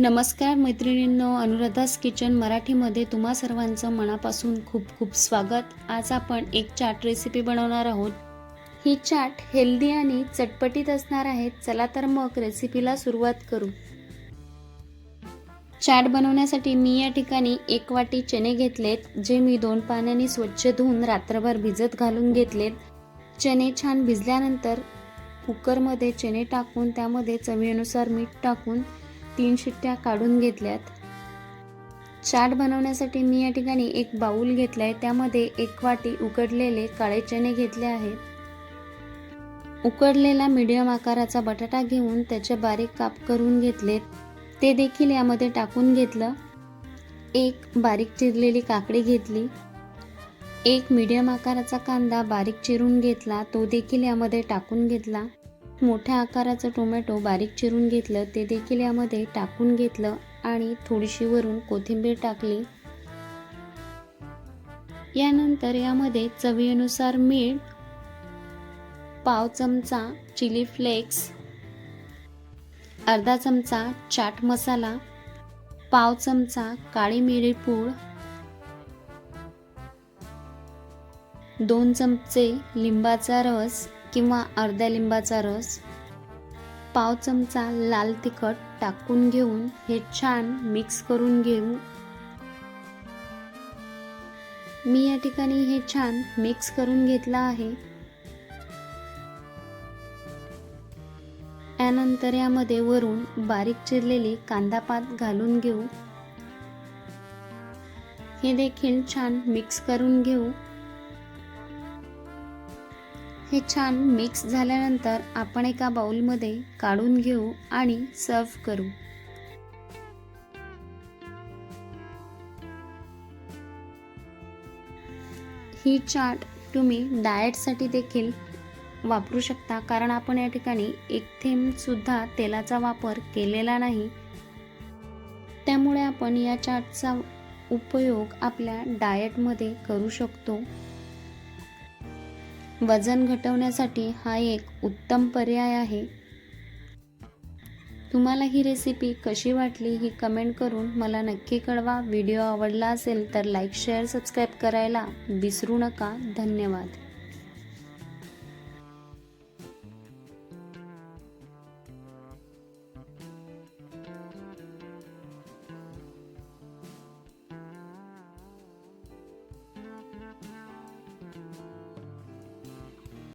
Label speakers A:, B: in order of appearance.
A: नमस्कार मैत्रिणींनो अनुराधास किचन मराठीमध्ये तुम्हा सर्वांचं मनापासून खूप खूप स्वागत. आज आपण एक चाट रेसिपी बनवणार आहोत. ही चाट हेल्दी आणि चटपटीत असणार आहे. चला तर मग रेसिपीला सुरुवात करू. चाट बनवण्यासाठी मी या ठिकाणी एक वाटी चणे घेतलेत जे मी दोन पाण्याने स्वच्छ धुवून रात्रभर भिजत घालून घेतलेत. चणे छान भिजल्यानंतर कुकरमध्ये चणे टाकून त्यामध्ये चवीनुसार मीठ टाकून तीन शिट्ट्या काढून घेतल्यात. चाट बनवण्यासाठी मी या ठिकाणी एक बाऊल घेतला आहे त्यामध्ये एक वाटी उकडलेले काळे चणे घेतले आहेत उकडलेला मीडियम आकाराचा बटाटा घेऊन त्याचे बारीक काप करून घेतलेत ते देखील यामध्ये टाकून घेतलं. एक बारीक चिरलेली काकडी घेतली. एक मीडियम आकाराचा कांदा बारीक चिरून घेतला. तो देखील यामध्ये टाकून घेतला. मोठ्या आकाराचं टोमॅटो बारीक चिरून घेतलं ते देखील यामध्ये टाकून घेतलं आणि थोडीशी वरून कोथिंबीर टाकली. यानंतर यामध्ये चवीनुसार मीठ पाव चमचा चिली फ्लेक्स अर्धा चमचा चाट मसाला पाव चमचा काळी मिरी पूड दोन चमचे लिंबाचा रस किंवा अर्ध्या लिंबाचा रस पाव चमचा लाल तिखट टाकून घेऊन हे छान मिक्स करून घेऊ. मी या ठिकाणी हे छान मिक्स करून घेतलं आहे. यानंतर यामध्ये वरून बारीक चिरलेली कांदापात घालून घेऊ. हे देखील छान मिक्स करून घेऊ. हे छान मिक्स झाल्यानंतर आपण एका बाउलमध्ये काढून घेऊ आणि सर्व करू. ही चाट तुम्ही डाएटसाठी देखील वापरू शकता कारण आपण या ठिकाणी एक थेंबसुद्धा तेलाचा वापर केलेला नाही. त्यामुळे आपण या चाटचा उपयोग आपल्या डाएटमध्ये करू शकतो. वजन घटवण्यासाठी हा एक उत्तम पर्याय आहे. तुम्हाला ही रेसिपी कशी वाटली ही कमेंट करून मला नक्की कळवा. व्हिडिओ आवडला असेल तर लाईक शेअर सबस्क्राईब करायला विसरू नका. धन्यवाद.